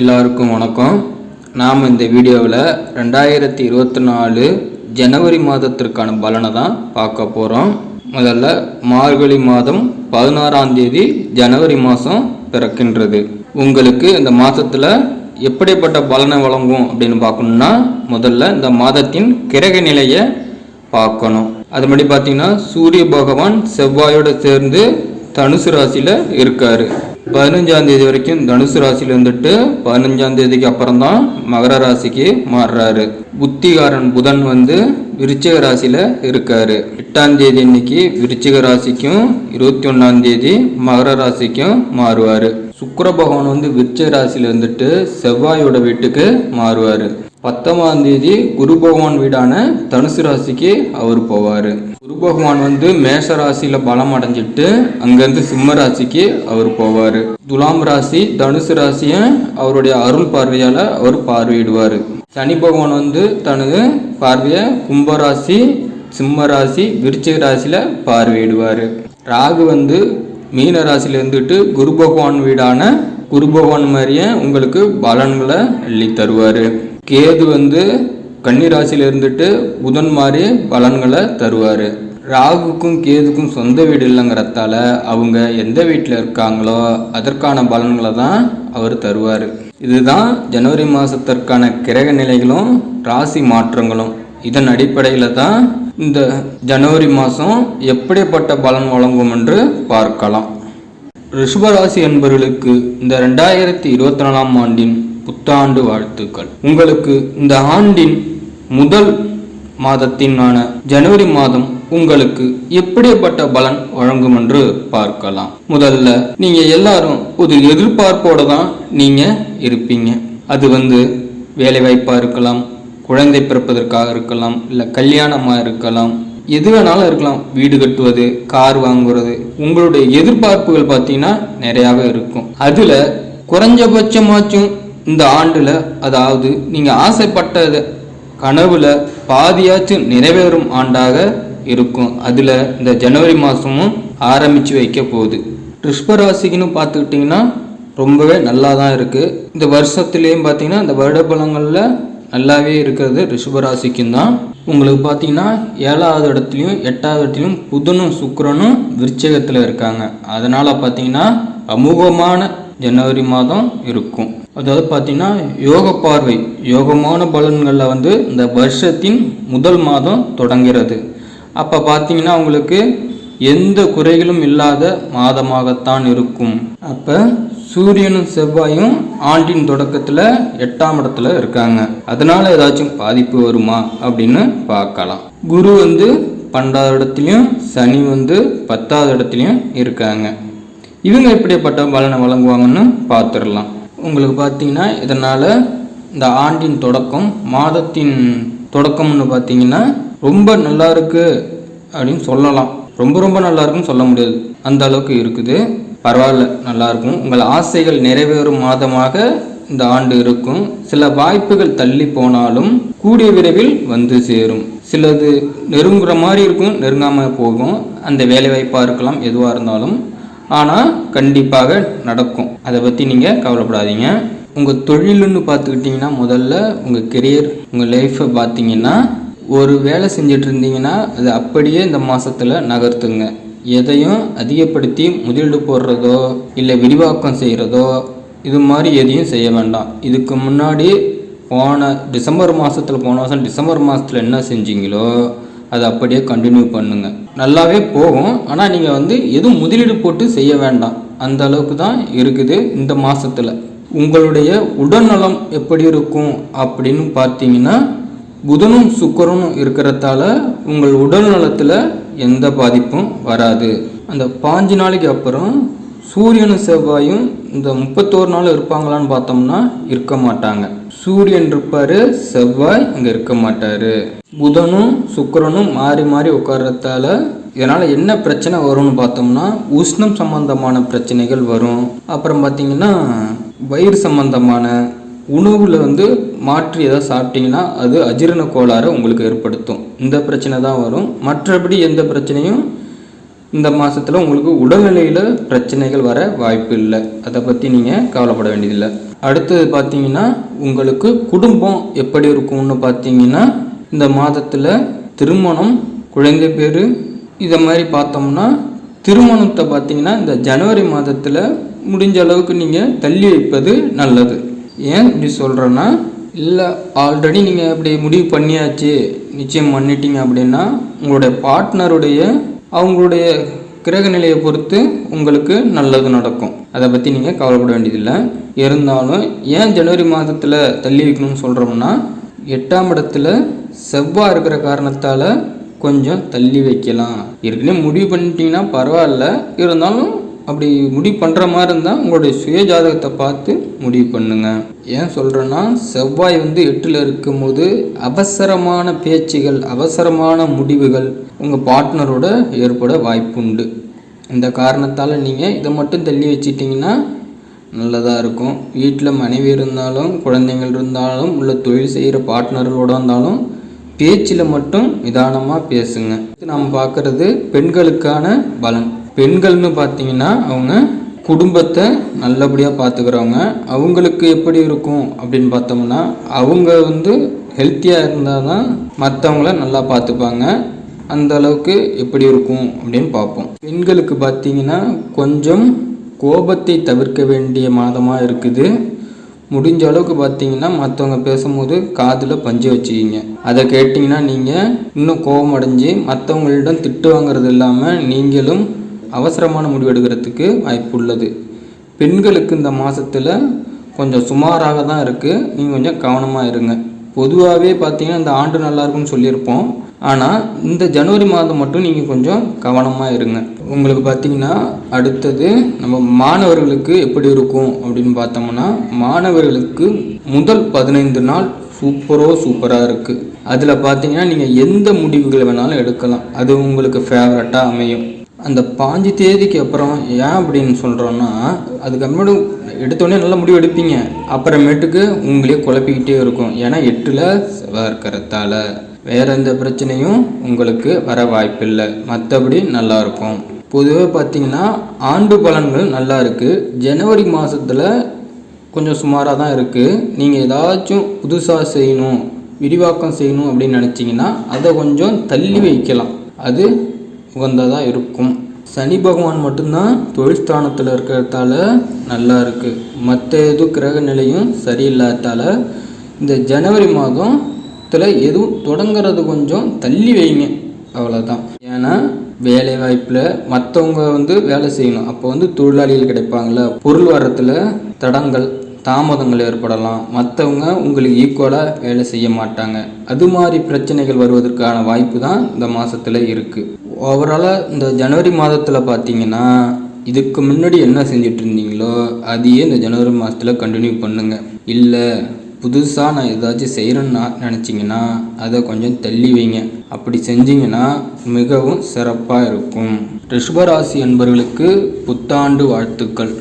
எல்லாருக்கும் வணக்கம். நாம் இந்த வீடியோவில் ரெண்டாயிரத்தி இருபத்தி நாலு ஜனவரி மாதத்திற்கான பலனை தான் பார்க்க போகிறோம் முதல்ல மார்கழி மாதம் பதினாறாம் தேதி ஜனவரி மாதம் பிறக்கின்றது. உங்களுக்கு இந்த மாதத்தில் எப்படிப்பட்ட பலனை வழங்கும் அப்படின்னு பார்க்கணுன்னா முதல்ல இந்த மாதத்தின் கிரக நிலையை பார்க்கணும். அது மாதிரி பார்த்தீங்கன்னா சூரிய பகவான் செவ்வாயோடு சேர்ந்து தனுசு ராசியில் இருக்காரு. பதினஞ்சாம் தேதி வரைக்கும் தனுசு ராசியில் இருந்துட்டு பதினஞ்சாம் தேதிக்கு அப்புறம் தான் மகர ராசிக்கு மாறுறாரு. புத்திகாரன் புதன் வந்து விருச்சிக ராசியில் இருக்காரு. எட்டாம் தேதி இன்னைக்கு விருச்சிக ராசிக்கும் இருபத்தி ஒன்றாம் தேதி மகர ராசிக்கும் மாறுவார். சுக்கர பகவான் வந்து விருச்சிக ராசியில் இருந்துட்டு செவ்வாயோட வீட்டுக்கு மாறுவார். பத்தொன்பதாம் தேதி குரு பகவான் வீடான தனுசு ராசிக்கு அவர் போவார். குரு பகவான் வந்து மேஷ ராசியில பலம் அடைஞ்சிட்டு அங்கேருந்து சிம்ம ராசிக்கு அவர் போவார். துலாம் ராசி தனுசு ராசியை அவருடைய அருள் பார்வையால் அவர் பார்வையிடுவார். சனி பகவான் வந்து தனது பார்வையை கும்பராசி சிம்ம ராசி விருச்சிக ராசியில் பார்வையிடுவார். ராகு வந்து மீன ராசியில் இருந்துட்டு குரு பகவான் வீடான குரு பகவான் மாதிரியே உங்களுக்கு பலன்களை அள்ளி தருவார் கேது வந்து கன்னி ராசியில் இருந்துட்டு புதன் மாதிரி பலன்களை தருவார். ராகுக்கும் கேதுக்கும் சொந்த வீடு இல்லைங்கிறதால அவங்க எந்த வீட்டில் இருக்காங்களோ அதற்கான பலன்களை தான் அவர் தருவார். இதுதான் ஜனவரி மாதத்திற்கான கிரக நிலைகளும் ராசி மாற்றங்களும். இதன் அடிப்படையில் தான் இந்த ஜனவரி மாதம் எப்படிப்பட்ட பலன் வழங்கும் என்று பார்க்கலாம். ரிஷபராசி என்பவர்களுக்கு இந்த ரெண்டாயிரத்தி இருபத்தி நாலாம் ஆண்டின் புத்தாண்டு வாழ்த்துக்கள். உங்களுக்கு இந்த ஆண்டின் முதல் மாதத்தினான ஜனவரி மாதம் உங்களுக்கு எப்படிப்பட்ட பலன் வழங்கும் என்று பார்க்கலாம். முதல்ல நீங்க எல்லாரும் ஒரு எதிர்பார்ப்போட தான் நீங்க இருப்பீங்க. அது வந்து வேலை வாய்ப்பா இருக்கலாம் குழந்தை பிறப்பதற்காக இருக்கலாம் இல்லை கல்யாணமாக இருக்கலாம் எது வேணாலும் இருக்கலாம். வீடு கட்டுவது கார் வாங்குறது உங்களுடைய எதிர்பார்ப்புகள் பார்த்தீங்கன்னா நிறையாவே இருக்கும். அதில் குறைஞ்சபட்சமாச்சும் இந்த ஆண்டில் அதாவது நீங்கள் ஆசைப்பட்டது கனவுல பாதியாச்சும் நிறைவேறும் ஆண்டாக இருக்கும். அதில் இந்த ஜனவரி மாதமும் ஆரம்பித்து வைக்க போகுது. ரிஷ்பராசிக்குன்னு பார்த்துக்கிட்டிங்கன்னா ரொம்பவே நல்லா தான் இருக்குது இந்த வருஷத்துலேயும் பார்த்தீங்கன்னா இந்த வருட பலங்களில் நல்லாவே இருக்கிறது ரிஷபராசிக்கும் தான் உங்களுக்கு பார்த்தீங்கன்னா ஏழாவது இடத்துலையும் எட்டாவது இடத்துலையும் புதனும் சுக்கரனும் விருச்சகத்தில் இருக்காங்க. அதனால் பார்த்தீங்கன்னா அமோகமான ஜனவரி மாதம் இருக்கும். அதாவது பார்த்தீங்கன்னா யோக பார்வை யோகமான பலன்களில் வந்து இந்த வருஷத்தின் முதல் மாதம் தொடங்கிறது. அப்போ பார்த்தீங்கன்னா உங்களுக்கு எந்த குறைகளும் இல்லாத மாதமாகத்தான் இருக்கும். அப்போ சூரியனும் செவ்வாயும் ஆண்டின் தொடக்கத்தில் எட்டாம் இடத்துல இருக்காங்க. அதனால் ஏதாச்சும் பாதிப்பு வருமா அப்படின்னு பார்க்கலாம். குரு வந்து பன்னெண்டாவது இடத்துலையும் சனி வந்து பத்தாவது இடத்துலையும் இருக்காங்க. இவங்க எப்படிப்பட்ட பலனை வழங்குவாங்கன்னு பார்த்துடலாம். உங்களுக்கு பார்த்தீங்கன்னா இதனால் இந்த ஆண்டின் தொடக்கம் மாதத்தின் தொடக்கம்னு பார்த்தீங்கன்னா ரொம்ப நல்லா இருக்குது அப்படின்னு சொல்லலாம். ரொம்ப ரொம்ப நல்லா இருக்குன்னு சொல்ல முடியாது. அந்த அளவுக்கு இருக்குது. பரவாயில்ல நல்லா இருக்கும். உங்கள் ஆசைகள் நிறைவேறும் மாதமாக இந்த ஆண்டு இருக்கும். சில வாய்ப்புகள் தள்ளி போனாலும் கூடிய விரைவில் வந்து சேரும். சிலது நெருங்குற மாதிரி இருக்கும் நெருங்காமல் போகும். அந்த வேலை வாய்ப்பாக இருக்கலாம் எதுவாக இருந்தாலும். ஆனால் கண்டிப்பாக நடக்கும். அதை பற்றி நீங்கள் கவலைப்படாதீங்க. உங்கள் தொழிலுன்னு பார்த்துக்கிட்டிங்கன்னா முதல்ல உங்கள் கெரியர் உங்கள் லைஃப்பை பார்த்தீங்கன்னா ஒரு வேலை செஞ்சுட்டு இருந்தீங்கன்னா அது அப்படியே இந்த மாதத்தில் நகர்த்துங்க. எதையும் அதிகப்படுத்தி முதலீடு போடுறதோ இல்லை விரிவாக்கம் செய்கிறதோ இது மாதிரி எதையும் செய்ய வேண்டாம். இதுக்கு முன்னாடி போன டிசம்பர் மாதத்தில் போன வருஷம் டிசம்பர் மாதத்தில் என்ன செஞ்சீங்களோ அதை அப்படியே கண்டினியூ பண்ணுங்க. நல்லாவே போகும். ஆனால் நீங்கள் வந்து எதுவும் முதலீடு போட்டு செய்ய வேண்டாம். அந்த அளவுக்கு தான் இருக்குது இந்த மாதத்தில் உங்களுடைய உடல்நலம் எப்படி இருக்கும் அப்படின்னு பார்த்தீங்கன்னா புதனும் சுக்கரனும் இருக்கிறதால உங்கள் உடல் நலத்தில் எந்த பாதிப்பும் வராது. அந்த பாஞ்சு நாளைக்கு அப்புறம் சூரியனும் செவ்வாயும் இந்த முப்பத்தோரு நாள் இருப்பாங்களான்னு பார்த்தோம்னா இருக்க மாட்டாங்க. சூரியன் இருப்பார் செவ்வாய் அங்கே இருக்க மாட்டார். புதனும் சுக்கரனும் மாறி மாறி உட்கார்றதால இதனால் என்ன பிரச்சனை வரும்னு பார்த்தோம்னா உஷ்ணம் சம்பந்தமான பிரச்சனைகள் வரும். அப்புறம் பார்த்தீங்கன்னா வயிறு சம்பந்தமான உணவில் வந்து மாற்றி ஏதாவது சாப்பிட்டீங்கன்னா அது அஜீரண கோளாறை உங்களுக்கு ஏற்படுத்தும். இந்த பிரச்சனை தான் வரும். மற்றபடி எந்த பிரச்சனையும் இந்த மாதத்தில் உங்களுக்கு உடல்நிலையில் பிரச்சனைகள் வர வாய்ப்பு இல்லை. அதை பற்றி நீங்கள் கவலைப்பட வேண்டியதில்லை. அடுத்தது பார்த்தீங்கன்னா உங்களுக்கு குடும்பம் எப்படி இருக்கும்னு பார்த்தீங்கன்னா இந்த மாதத்தில் திருமணம் குழந்தை பேர் இதை மாதிரி பார்த்தோம்னா திருமணத்தை பார்த்தீங்கன்னா இந்த ஜனவரி மாதத்தில் முடிஞ்ச அளவுக்கு நீங்கள் தள்ளி வைப்பது நல்லது. ஏன் இப்படி சொல்கிறேன்னா இல்லை ஆல்ரெடி நீங்கள் அப்படி முடிவு பண்ணியாச்சு நிச்சயம் பண்ணிட்டீங்க அப்படின்னா உங்களுடைய பார்ட்னருடைய அவங்களுடைய கிரக நிலையை பொறுத்து உங்களுக்கு நல்லது நடக்கும். அதை பற்றி நீங்கள் கவலைப்பட வேண்டியதில்லை. இருந்தாலும் ஏன் ஜனவரி மாதத்தில் தள்ளி வைக்கணும்னு சொல்கிறோம்னா எட்டாம் இடத்துல செவ்வாய் இருக்கிற காரணத்தால் கொஞ்சம் தள்ளி வைக்கலாம். ஏற்கனவே முடிவு பண்ணிட்டீங்கன்னா பரவாயில்ல. இருந்தாலும் அப்படி முடிவு பண்ணுற மாதிரி இருந்தால் உங்களுடைய சுய ஜாதகத்தை பார்த்து முடிவு பண்ணுங்கள் ஏன் சொல்கிறேன்னா செவ்வாய் வந்து எட்டில் இருக்கும்போது அவசரமான பேச்சுகள் அவசரமான முடிவுகள் உங்கள் பார்ட்னரோட ஏற்பட வாய்ப்புண்டு இந்த காரணத்தால் நீங்கள் இதை மட்டும் தள்ளி வச்சிட்டிங்கன்னா நல்லதாக இருக்கும். வீட்டில் மனைவி இருந்தாலும் குழந்தைங்கள் இருந்தாலும் உள்ள தொழில் செய்கிற பார்ட்னர்களோட இருந்தாலும் பேச்சில் மட்டும் நிதானமாக பேசுங்க. இது நாம் பார்க்குறது பெண்களுக்கான பலன். பெண்கள்னு பார்த்தீங்கன்னா அவங்க குடும்பத்தை நல்லபடியாக பார்த்துக்கிறவங்க அவங்களுக்கு எப்படி இருக்கும் அப்படின்னு பார்த்தோம்னா அவங்க வந்து ஹெல்த்தியாக இருந்தால் தான் மற்றவங்கள நல்லா பார்த்துப்பாங்க அந்த அளவுக்கு எப்படி இருக்கும் அப்படின்னு பார்ப்போம். பெண்களுக்கு பார்த்தீங்கன்னா கொஞ்சம் கோபத்தை தவிர்க்க வேண்டிய மாதமாக இருக்குது. முடிஞ்ச அளவுக்கு பார்த்தீங்கன்னா மற்றவங்க பேசும்போது காதில் பஞ்சு வச்சுக்கிங்க. அதை கேட்டிங்கன்னா நீங்கள் இன்னும் கோபம் அடைஞ்சு மற்றவங்களிடம் திட்டு வாங்குறது இல்லாமல் நீங்களும் அவசரமான முடிவு எடுக்கிறதுக்கு வாய்ப்பு உள்ளது பெண்களுக்கு இந்த மாதத்தில் கொஞ்சம் சுமாராக தான் இருக்குது நீங்கள் கொஞ்சம் கவனமாக இருங்க. பொதுவாகவே பார்த்தீங்கன்னா இந்த ஆண்டு நல்லா இருக்கும்னு சொல்லியிருப்போம். ஆனால் இந்த ஜனவரி மாதம் மட்டும் நீங்கள் கொஞ்சம் கவனமாக இருங்க. உங்களுக்கு பார்த்தீங்கன்னா அடுத்தது நம்ம மாணவர்களுக்கு எப்படி இருக்கும் அப்படின்னு பார்த்தோம்னா மாணவர்களுக்கு முதல் பதினைந்து நாள் சூப்பரோ சூப்பராக இருக்குது அதில் பார்த்தீங்கன்னா நீங்கள் எந்த முடிவுகளை வேணாலும் எடுக்கலாம். அது உங்களுக்கு ஃபேவரட்டாக அமையும். அந்த பாஞ்சு தேதிக்கு அப்புறம் ஏன் அப்படின்னு சொல்கிறோன்னா அதுக்கப்புறமேட்டு எடுத்தோடனே நல்ல முடிவு எடுப்பீங்க. அப்புறமேட்டுக்கு உங்களே குழப்பிக்கிட்டே இருக்கும். ஏன்னா எட்டில் செவ்வாய் இருக்கிறதால வேற எந்த பிரச்சனையும் உங்களுக்கு வர வாய்ப்பில்லை. மற்றபடி நல்லாயிருக்கும் பொதுவாக பார்த்தீங்கன்னா ஆண்டு பலன்கள் நல்லா இருக்குது ஜனவரி மாதத்தில் கொஞ்சம் சுமாராக தான் இருக்குது நீங்கள் ஏதாச்சும் புதுசாக செய்யணும் விரிவாக்கம் செய்யணும் அப்படின்னு நினச்சிங்கன்னா அதை கொஞ்சம் தள்ளி வைக்கலாம். அது உகந்ததாக இருக்கும். சனி பகவான் மட்டும்தான் தொழில் ஸ்தானத்தில் இருக்கிறதால நல்லா இருக்குது மற்ற எதுவும் கிரக நிலையும் சரியில்லாதால இந்த ஜனவரி மாதத்தில் எதுவும் தொடங்குறது கொஞ்சம் தள்ளி வைங்க. அவ்வளோதான் ஏன்னா வேலை வாய்ப்பில் மற்றவங்க வந்து வேலை செய்யணும். அப்போ வந்து தொழிலாளிகள் கிடைப்பாங்கள்ல பொருள் வரத்தில் தடங்கள் தாமதங்கள் ஏற்படலாம். மற்றவங்க உங்களுக்கு ஈக்குவலாக வேலை செய்ய மாட்டாங்க. அது மாதிரி பிரச்சனைகள் வருவதற்கான வாய்ப்பு தான் இந்த மாதத்தில் இருக்குது ஓவராலாக இந்த ஜனவரி மாதத்தில் பார்த்தீங்கன்னா இதுக்கு முன்னாடி என்ன செஞ்சுட்டு இருந்தீங்களோ அதையே இந்த ஜனவரி மாதத்தில் கண்டினியூ பண்ணுங்க. இல்லை புதுசாக நான் ஏதாச்சும் செய்கிறேன்னு நினச்சிங்கன்னா அதை கொஞ்சம் தள்ளி வைங்க. அப்படி செஞ்சீங்கன்னா மிகவும் சிறப்பாக இருக்கும். ரிஷபராசி என்பவர்களுக்கு புத்தாண்டு வாழ்த்துக்கள்.